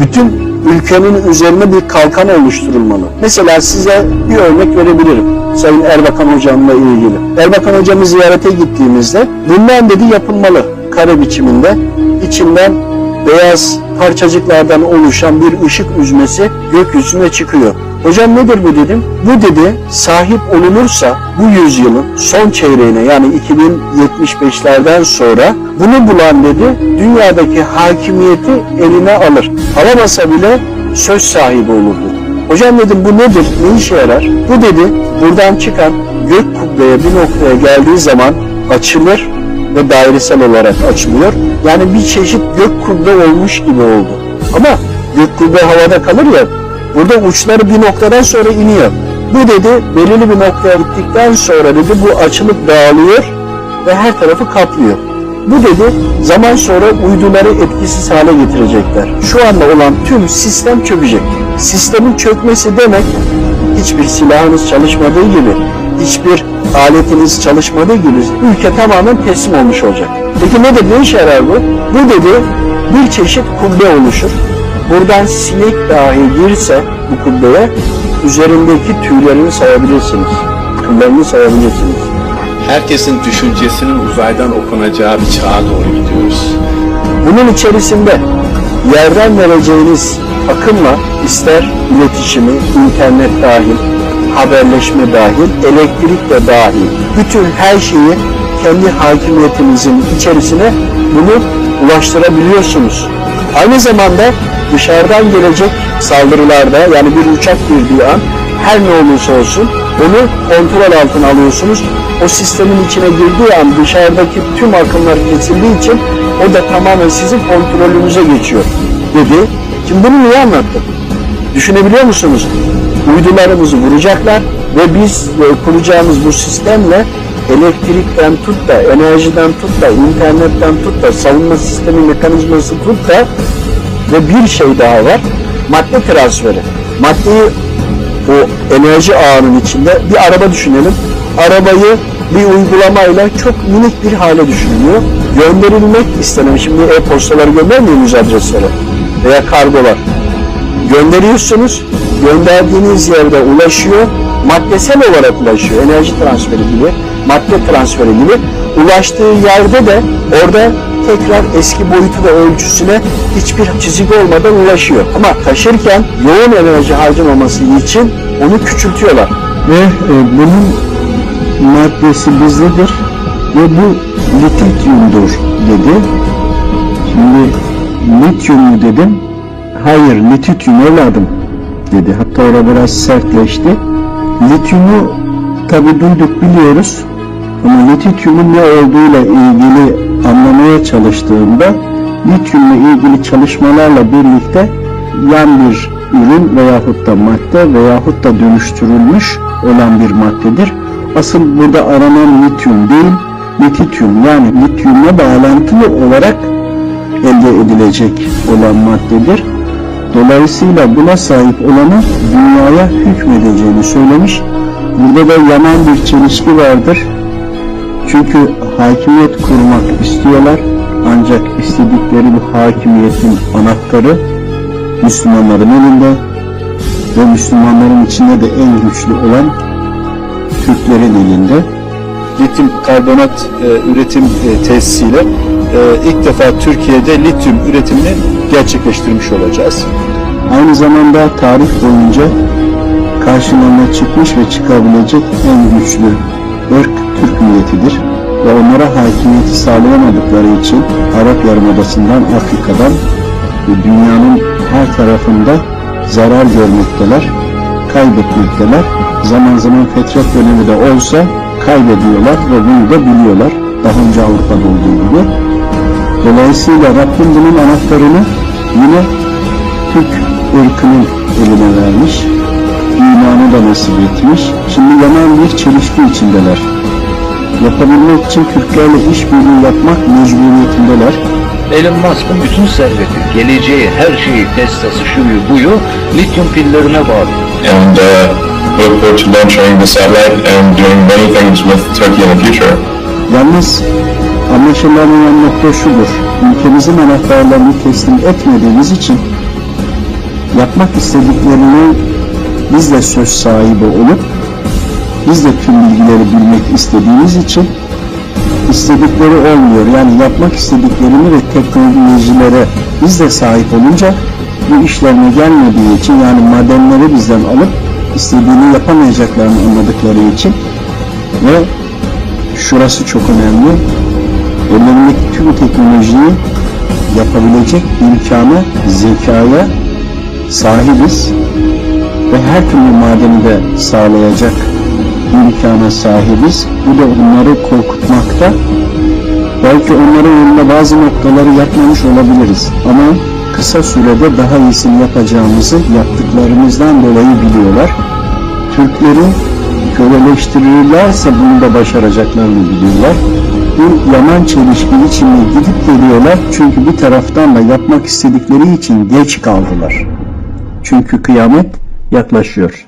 bütün ülkenin üzerine bir kalkan oluşturulmalı. Mesela size bir örnek verebilirim. Sayın Erbakan Hocam'la ilgili. Erbakan Hocam'ı ziyarete gittiğimizde bundan dedi yapılmalı kare biçiminde. içinden beyaz parçacıklardan oluşan bir ışık üzmesi gökyüzüne çıkıyor. Hocam nedir bu dedim. Bu dedi sahip olunursa bu yüzyılın son çeyreğine yani 2075'lerden sonra bunu bulan dedi dünyadaki hakimiyeti eline alır. Alamasa bile söz sahibi olur dedi. Hocam dedim bu nedir? Ne işe yarar? Bu dedi buradan çıkan gök kubbeye bir noktaya geldiği zaman açılır ve dairesel olarak açılıyor. Yani bir çeşit gök kubbe olmuş gibi oldu. Ama gök kubbe havada kalır ya burada uçları bir noktadan sonra iniyor. Bu dedi belirli bir noktaya gittikten sonra dedi bu açılıp dağılıyor ve her tarafı kaplıyor. Bu dedi zaman sonra uyduları etkisiz hale getirecekler. Şu anda olan tüm sistem çökecek. Sistemin çökmesi demek hiçbir silahınız çalışmadığı gibi, hiçbir aletiniz çalışmadığı gibi ülke tamamen teslim olmuş olacak. Peki nedir? Ne işe yarar bu? Bu dedi bir çeşit kubbe oluşur. Buradan sinek dahi girse bu kubbeye üzerindeki tüylerini sayabilirsiniz. Kıllarını sayabilirsiniz. Herkesin düşüncesinin uzaydan okunacağı bir çağa doğru gidiyoruz. Bunun içerisinde yerden vereceğiniz akımla ister iletişimi, internet dahil, haberleşme dahil, elektrik de dahil, bütün her şeyi kendi hakimiyetinizin içerisine bunu ulaştırabiliyorsunuz. Aynı zamanda dışarıdan gelecek saldırılarda yani bir uçak girdiği an her ne olursa olsun onu kontrol altına alıyorsunuz. O sistemin içine girdiği an dışarıdaki tüm akımlar kesildiği için o da tamamen sizin kontrolünüze geçiyor dedi. Şimdi bunu niye anlattım? Düşünebiliyor musunuz? Uydularımızı vuracaklar ve biz e, kuracağımız bu sistemle elektrikten tut da, enerjiden tut da, internetten tut da, savunma sistemi mekanizması tut da ve bir şey daha var. Madde transferi. Maddeyi o enerji ağının içinde bir araba düşünelim. Arabayı bir uygulamayla çok minik bir hale düşünülüyor. Gönderilmek istenen, şimdi e-postaları göndermiyor muyuz adreslere? Veya kargolar. Gönderiyorsunuz, gönderdiğiniz yerde ulaşıyor, maddesel olarak ulaşıyor, enerji transferi gibi, madde transferi gibi. Ulaştığı yerde de orada tekrar eski boyutu ve ölçüsüne hiçbir çizik olmadan ulaşıyor. Ama taşırken yoğun enerji harcamaması için onu küçültüyorlar. ve e, bunun maddesi bizdedir ve bu litityumdur dedi. Şimdi lityum mu dedim. Hayır litityum evladım dedi. Hatta orada biraz sertleşti. Lityumu tabi duyduk biliyoruz. Ama litityumun ne olduğuyla ilgili anlamaya çalıştığımda lityumla ilgili çalışmalarla birlikte yan bir ürün veyahut da madde veyahut da dönüştürülmüş olan bir maddedir. Asıl burada aranan lityum değil, litityum yani lityumla bağlantılı olarak elde edilecek olan maddedir. Dolayısıyla buna sahip olanın dünyaya hükmedeceğini söylemiş. Burada da yaman bir çelişki vardır. Çünkü hakimiyet kurmak istiyorlar. Ancak istedikleri bu hakimiyetin anahtarı Müslümanların elinde ve Müslümanların içinde de en güçlü olan Türklerin elinde. lityum karbonat e, üretim e, tesisiyle e, ilk defa Türkiye'de lityum üretimini gerçekleştirmiş olacağız. Aynı zamanda tarih boyunca karşılarına çıkmış ve çıkabilecek en güçlü ırk Türk milletidir. Ve onlara hakimiyeti sağlayamadıkları için Arap Yarımadası'ndan Afrika'dan ve dünyanın her tarafında zarar görmekteler, kaybetmekteler. Zaman zaman fetret dönemi de olsa kaybediyorlar ve bunu da biliyorlar. Daha önce Avrupa'da olduğu gibi. Dolayısıyla Rabbim bunun anahtarını yine Türk ırkının eline vermiş. İmanı da nasip etmiş. Şimdi yaman bir çelişki içindeler. Yapabilmek için Türklerle işbirliği yapmak mecburiyetindeler. Elon Musk'ın bütün serveti, geleceği, her şeyi, Tesla'sı, şuyu, buyu lityum pillerine bağlı. and uh, look forward to launching the satellite and doing many things with Turkey in the future. Yalnız anlaşılamayan nokta şudur. Ülkemizin anahtarlarını teslim etmediğimiz için yapmak istediklerini biz de söz sahibi olup biz de tüm bilgileri bilmek istediğimiz için istedikleri olmuyor. Yani yapmak istediklerini ve teknolojilere biz de sahip olunca bu işlerine gelmediği için yani madenleri bizden alıp istediğini yapamayacaklarını anladıkları için ve şurası çok önemli. Ellerindeki tüm teknolojiyi yapabilecek imkana, zekaya sahibiz ve her türlü madeni de sağlayacak imkana sahibiz. Bu da onları korkutmakta. Belki onların önünde bazı noktaları yapmamış olabiliriz ama kısa sürede daha iyisini yapacağımızı yaptıklarımızdan dolayı biliyorlar. Türkleri köleleştirirlerse bunu da başaracaklarını biliyorlar. Bu yaman çelişkili içinde gidip geliyorlar çünkü bir taraftan da yapmak istedikleri için geç kaldılar. Çünkü kıyamet yaklaşıyor.